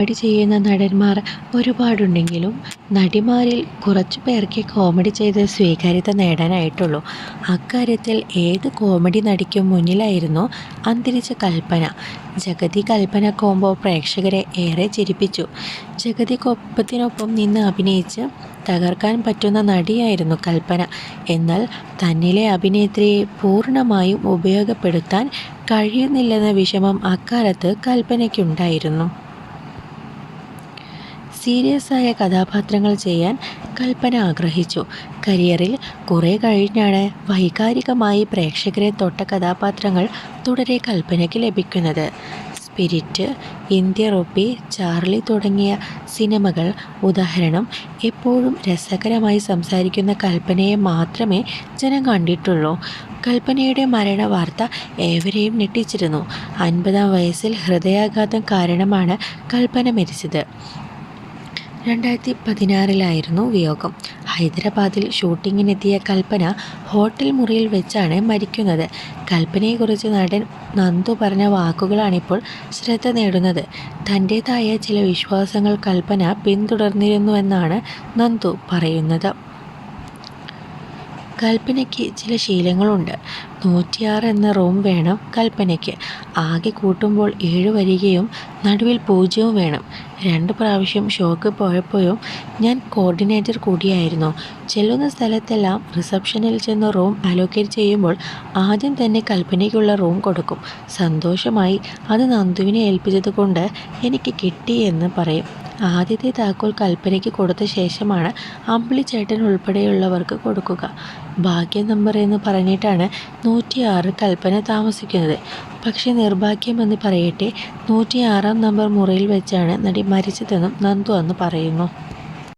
Comedy ചെയ്യുന്ന നടന്മാർ ഒരുപാടുണ്ടെങ്കിലും നടിമാരിൽ കുറച്ച് പേർക്കേ കോമഡി ചെയ്ത് സ്വീകാര്യത നേടാനായിട്ടുള്ളൂ. അക്കാര്യത്തിൽ ഏത് കോമഡി നടിക്കും മുന്നിലായിരുന്നു അന്തരിച്ച കൽപ്പന. ജഗതി കൽപ്പന കോംബോ പ്രേക്ഷകരെ ഏറെ ചിരിപ്പിച്ചു. ജഗതി ജഗതിക്കൊപ്പത്തിനൊപ്പം നിന്ന് അഭിനയിച്ച് തകർക്കാൻ പറ്റുന്ന നടിയായിരുന്നു കൽപ്പന. എന്നാൽ തന്നിലെ അഭിനേത്രിയെ പൂർണമായും ഉപയോഗപ്പെടുത്താൻ കഴിയുന്നില്ലെന്ന വിഷമം അക്കാലത്ത് കൽപ്പനയ്ക്കുണ്ടായിരുന്നു. സീരിയസ് ആയ കഥാപാത്രങ്ങൾ ചെയ്യാൻ കൽപ്പന ആഗ്രഹിച്ചു. കരിയറിൽ കുറേ കഴിഞ്ഞാണ് വൈകാരികമായി പ്രേക്ഷകരെ തൊട്ട കഥാപാത്രങ്ങൾ തുടരെ കൽപ്പനയ്ക്ക് ലഭിക്കുന്നത്. സ്പിരിറ്റ് ഇന്ത്യ റൊപ്പി ചാർലി തുടങ്ങിയ സിനിമകൾ ഉദാഹരണം എപ്പോഴും രസകരമായി സംസാരിക്കുന്ന കൽപ്പനയെ മാത്രമേ ജനം കണ്ടിട്ടുള്ളൂ. കൽപ്പനയുടെ മരണ വാർത്ത ഏവരെയും ഞെട്ടിച്ചിരുന്നു. അൻപതാം വയസ്സിൽ ഹൃദയാഘാതം കാരണമാണ് കൽപ്പന മരിച്ചത്. രണ്ടായിരത്തി പതിനാറിലായിരുന്നു വിയോഗം. ഹൈദരാബാദിൽ ഷൂട്ടിങ്ങിനെത്തിയ കൽപ്പന ഹോട്ടൽ മുറിയിൽ വെച്ചാണ് മരിക്കുന്നത്. കൽപ്പനയെക്കുറിച്ച് നടൻ നന്ദു പറഞ്ഞ വാക്കുകളാണിപ്പോൾ ശ്രദ്ധ നേടുന്നത്. തന്റേതായ ചില വിശ്വാസങ്ങൾ കൽപ്പന പിന്തുടർന്നിരുന്നുവെന്നാണ് നന്ദു പറയുന്നത്. കൽപ്പനയ്ക്ക് ചില ശീലങ്ങളുണ്ട്. നൂറ്റിയാറ് എന്ന റൂം വേണം കൽപ്പനയ്ക്ക്. ആകെ കൂട്ടുമ്പോൾ ഏഴ് വരികയും നടുവിൽ പൂജ്യവും വേണം. രണ്ട് പ്രാവശ്യം ഷോക്ക് പോയപ്പോഴും ഞാൻ കോർഡിനേറ്റർ കൂടിയായിരുന്നു. ചെല്ലുന്ന സ്ഥലത്തെല്ലാം റിസപ്ഷനിൽ ചെന്ന് റൂം അലോക്കേറ്റ് ചെയ്യുമ്പോൾ ആദ്യം തന്നെ കൽപ്പനയ്ക്കുള്ള റൂം കൊടുക്കും. സന്തോഷമായി അത് നന്ദുവിനെ ഏൽപ്പിച്ചത് കൊണ്ട് എനിക്ക് കിട്ടിയെന്ന് പറയും. ആദ്യത്തെ താക്കോൽ കൽപ്പനയ്ക്ക് കൊടുത്ത ശേഷമാണ് അമ്പിളിച്ചേട്ടൻ ഉൾപ്പെടെയുള്ളവർക്ക് കൊടുക്കുക. ഭാഗ്യ നമ്പർ എന്ന് പറഞ്ഞിട്ടാണ് നൂറ്റിയാറ് കൽപ്പന താമസിക്കുന്നത്. പക്ഷേ നിർഭാഗ്യമെന്ന് പറയട്ടെ നൂറ്റിയാറാം നമ്പർ മുറിയിൽ വെച്ചാണ് നടി മരിച്ചതെന്നും നന്ദു അന്ന് പറയുന്നു.